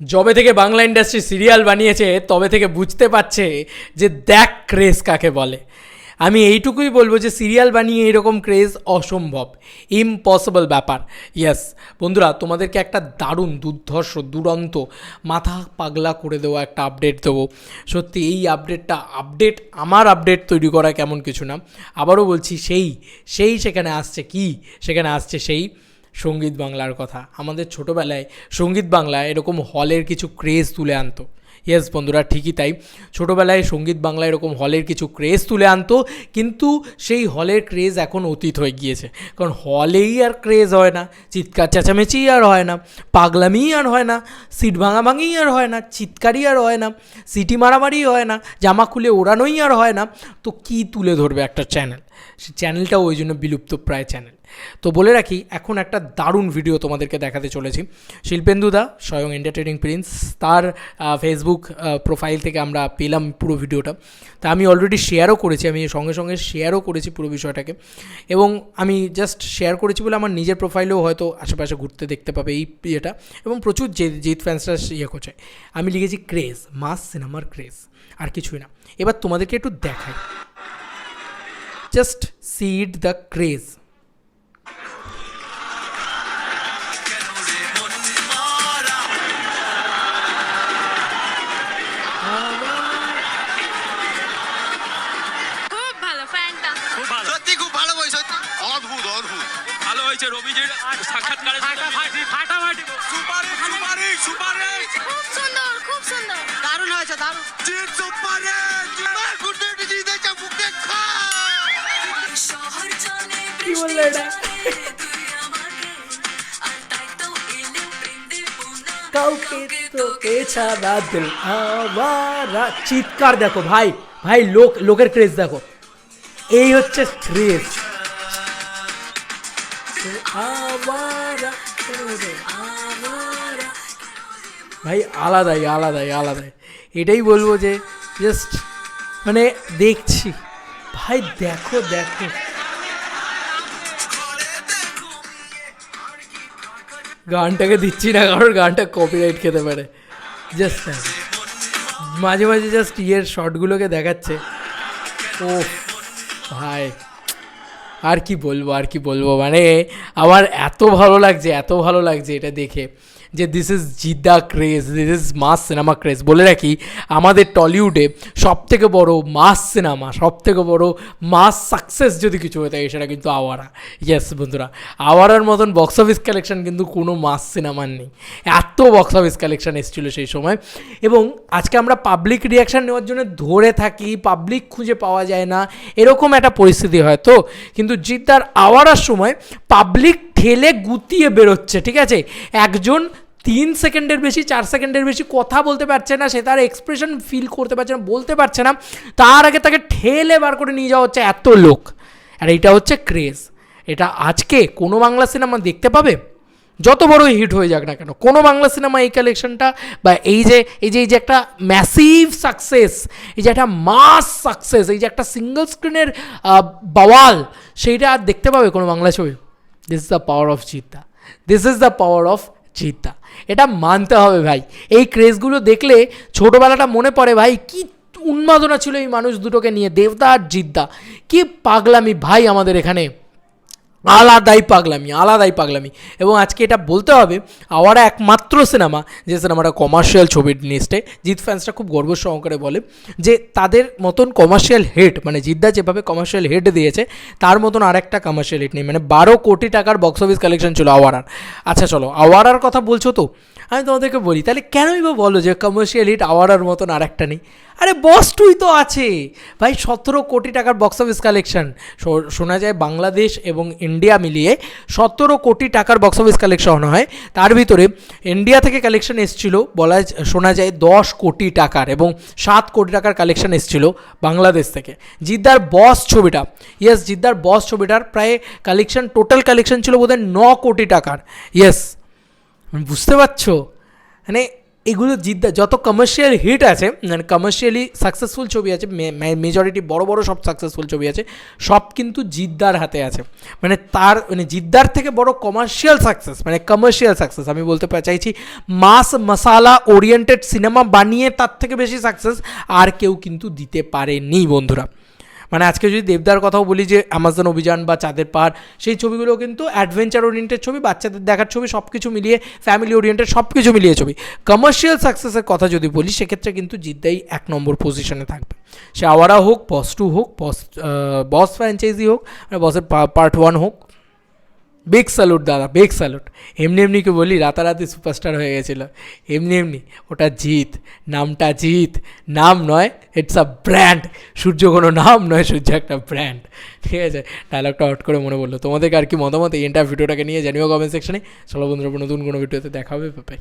যবে থেকে Bangla industry serial বানিয়েছে, তবে থেকে বুঝতে পারছে যে দেখ ক্রেজ কাকে বলে। আমি এইটুকুই বলব যে সিরিয়াল বানিয়ে এরকম ক্রেজ অসম্ভব ইম্পসিবল ব্যাপার। ইয়েস বন্ধুরা, তোমাদেরকে একটা দারুণ দুর্ধর্ষ, দুরন্ত, মাথা পাগলা করে দেওয়া একটা আপডেট দেবো। সত্যি, এই আপডেটটা আপডেট আমার আপডেট তৈরি করা কেমন কিছু না। আবারও বলছি, সেই সেই সেখানে আসছে কি? সেখানে আসছে সেই সংগীত বাংলার কথা। আমাদের ছোটোবেলায় সংগীত বাংলায় এরকম হলের কিছু ক্রেজ তুলে আনতো। ইয়েস বন্ধুরা, ঠিকই তাই। ছোটোবেলায় সংগীত বাংলা এরকম হলের কিছু ক্রেজ তুলে আনতো, কিন্তু সেই হলের ক্রেজ এখন অতীত হয়ে গিয়েছে। কারণ হলেই আর ক্রেজ হয় না, চিৎকার চেঁচামেচি আর হয় না, পাগলামি আর হয় না, সিট ভাঙাভাঙি আর হয় না, চিৎকারই আর হয় না, সিটি মারামারি হয় না, জামা খুলে ওড়ানোই আর হয় না। তো কি তুলে ধরবে একটা চ্যানেল সে চ্যানেলটাও ওই জন্য বিলুপ্ত প্রায় চ্যানেল তো বলে রাখি, এখন একটা দারুণ ভিডিও তোমাদেরকে দেখাতে চলেছি। শিল্পেন্দুদা স্বয়ং এন্টারটেনিং প্রিন্স তার ফেসবুক প্রোফাইল থেকে আমরা পেলাম পুরো ভিডিওটা তা আমি অলরেডি শেয়ারও করেছি, আমি সঙ্গে সঙ্গে শেয়ারও করেছি পুরো বিষয়টাকে। এবং আমি জাস্ট শেয়ার করেছি বলে আমার নিজের প্রোফাইলেও হয়তো আশেপাশে ঘুরতে দেখতে পাবে এই ইয়েটা। এবং প্রচুর জিৎ ফ্যান্সরা ইয়ে করছে। আমি লিখেছি ক্রেজ মাস সিনেমার ক্রেজ আর কিছুই না। এবার তোমাদেরকে একটু দেখাই। জাস্ট সিড দ্য ক্রেজ খুব ভালো ফ্যানটা। খুব সত্যি খুব ভালো বই অদ্ভুত অদ্ভুত। ভালো হয়েছে রবিজির সাক্ষাৎকারে ফাটাফাটি ফাটাফাটি সুপার সুপার সুপার। খুব সুন্দর খুব সুন্দর। দারুণ হয়েছে দারুণ। জিত সুপার! বলল এটা কাউকে তোকে ছাড়া দিল আওয়ারা চিৎকার দেখো ভাই ভাই লোক, লোকের ক্রেজ দেখো। এই হচ্ছে ক্রেজ। ভাই আলাদাই আলাদাই আলাদাই। এটাই বলব যে জাস্ট মানে দেখছি। ভাই দেখো দেখো। গানটাকে দিচ্ছি না, কারণ গানটা কপিরাইট খেতে পারে। জাস্ট মাঝে মাঝে জাস্ট ইয়ের শর্টগুলোকে দেখাচ্ছে। ও ভাই। আর কি বলব, আর কি বলব? মানে আমার এত ভালো লাগছে, এত ভালো লাগছে এটা দেখে যে this is জিদা craze this is mass cinema craze বলে রাখি, আমাদের টলিউডে সব থেকে বড় মাস সিনেমা সব থেকে বড় মাস সাকসেস যদি কিছু হয়ে থাকে, সেটা কিন্তু আওয়ারা ইয়েস বন্ধুরা আওয়ারার মতন বক্স অফিস কালেকশন কিন্তু কোনো মাস সিনেমার নেই। এত বক্স অফিস কালেকশন এসেছিল সেই সময়। এবং আজকে আমরা পাবলিক রিয়াকশান নেওয়ার জন্য ধরে থাকি পাবলিক খুঁজে পাওয়া যায় না। এরকম একটা পরিস্থিতি হয় তো কিন্তু জিদ্দার আওয়ারার সময় পাবলিক ঠেলে গুতিয়ে বেরোচ্ছে, ঠিক আছে? একজন তিন সেকেন্ডের বেশি, চার সেকেন্ডের বেশি কথা বলতে পারছে না, সে তার এক্সপ্রেশন ফিল করতে পারছে না, বলতে পারছে না, তার আগে তাকে ঠেলে বার করে নিয়ে যাওয়া হচ্ছে এত লোক। আর এইটা হচ্ছে ক্রেজ এটা আজকে কোনো বাংলা সিনেমা দেখতে পাবে? যত বড় হিট হয়ে যাক না কেন, কোনো বাংলা সিনেমা এই কালেকশনটা বা এই যে এই যে এই যে একটা ম্যাসিভ সাকসেস এই যে একটা মাস সাকসেস এই যে একটা সিঙ্গল স্ক্রিনের বাওয়াল সেইটা আর দেখতে পাবে কোনো বাংলা ছবি। This is the power of Chitta this is the power of Chitta এটা মানতে হবে ভাই। এই ক্রেজগুলো দেখলে ছোটোবেলাটা মনে পড়ে ভাই, কি উন্মাদনা ছিল এই মানুষ দুটোকে নিয়ে, দেবদা আর জিদ্দা। কি পাগলামি ভাই আমাদের এখানে। আলাদাই পাগলামি আলাদাই পাগলামি। এবং আজকে এটা বলতে হবে, আওয়ারা একমাত্র সিনেমা, যে সিনেমাটা কমার্শিয়াল ছবির লিস্টে জিৎ ফ্যান্সরা খুব গর্ব সহকারে বলে, যে তাদের মতন কমার্শিয়াল হেড মানে জিদ্দা যেভাবে কমার্শিয়াল হেড দিয়েছে, তার মতন আরেকটা কমার্শিয়াল হিট নেই মানে বারো কোটি টাকার বক্স অফিস কালেকশন ছিল আওয়ারার। আচ্ছা চলো, আওয়ারার কথা বলছো তো? আমি তোমাদেরকে বলি, তাহলে কেনই বা বলো যে কমার্শিয়াল হিট আওয়ারার মতন আরেকটা নেই? আরে বস টুই তো আছে। ভাই, সতেরো কোটি টাকার বক্স অফিস কালেকশন শোনা যায় বাংলাদেশ এবং ইন্ডিয়া মিলিয়ে সতেরো কোটি টাকার বক্স অফিস কালেকশন হয়। তার ভিতরে ইন্ডিয়া থেকে কালেকশন এসেছিল, বলা শোনা যায় দশ কোটি টাকার এবং সাত কোটি টাকার কালেকশন এসেছিল বাংলাদেশ থেকে। জিদ্দার বস ছবিটা ইয়েস জিদ্দার বস ছবিটার প্রায় কালেকশন টোটাল কালেকশন ছিল বোধহয় ন কোটি টাকার। ইয়েস বুঝতে পারছ? মানে এগুলো জিদ্দা, যত কমার্শিয়াল হিট আছে মানে কমার্শিয়ালি সাকসেসফুল ছবি আছে মেজরিটি বড় বড় সব সাকসেসফুল ছবি আছে, সব কিন্তু জিদ্দার হাতে আছে। মানে তার মানে জিদ্দার থেকে বড় কমার্শিয়াল সাকসেস মানে কমার্শিয়াল সাকসেস আমি বলতে চাইছি মাস মশালা ওরিয়েন্টেড সিনেমা বানিয়ে তার থেকে বেশি সাকসেস আর কেউ কিন্তু দিতে পারেনি, বন্ধুরা। মানে আজকে যদি দেবদার কথাও বলি যে আমাজন অভিযান বা চাঁদের পাহাড়, সেই ছবিগুলো কিন্তু অ্যাডভেঞ্চার ওরিয়েন্টেড ছবি, বাচ্চাদের দেখার ছবি সব কিছু মিলিয়ে ফ্যামিলি ওরিয়েন্টেড সব কিছু মিলিয়ে ছবি। কমার্শিয়াল সাকসেসের কথা যদি বলি, সেক্ষেত্রে কিন্তু জিদ্দাই এক নম্বর পজিশনে থাকবে। সে আওয়ারা হোক বস টু হোক বস বস ফ্র্যাঞ্চাইজি হোক বসের পার্ট ওয়ান হোক বিগ স্যালুট দাদা বিগ স্যালুট এমনি এমনি কি বলি, রাতারাতি সুপারস্টার হয়ে গেছিল। এমনি এমনি, ওটা জিত নামটা জিত নাম নয় ইটস আ ব্র্যান্ড সূর্য কোনো নাম নয়, সূর্য একটা ব্র্যান্ড ঠিক আছে? ডায়লগটা হট করে মনে বলল তোমাদেরকে আর কি মতামত? এই এন্টার ভিডিওটাকে নিয়ে জানিও কমেন্ট সেকশনে চলো বন্ধুরা, নতুন কোনো ভিডিওতে দেখাবে পাই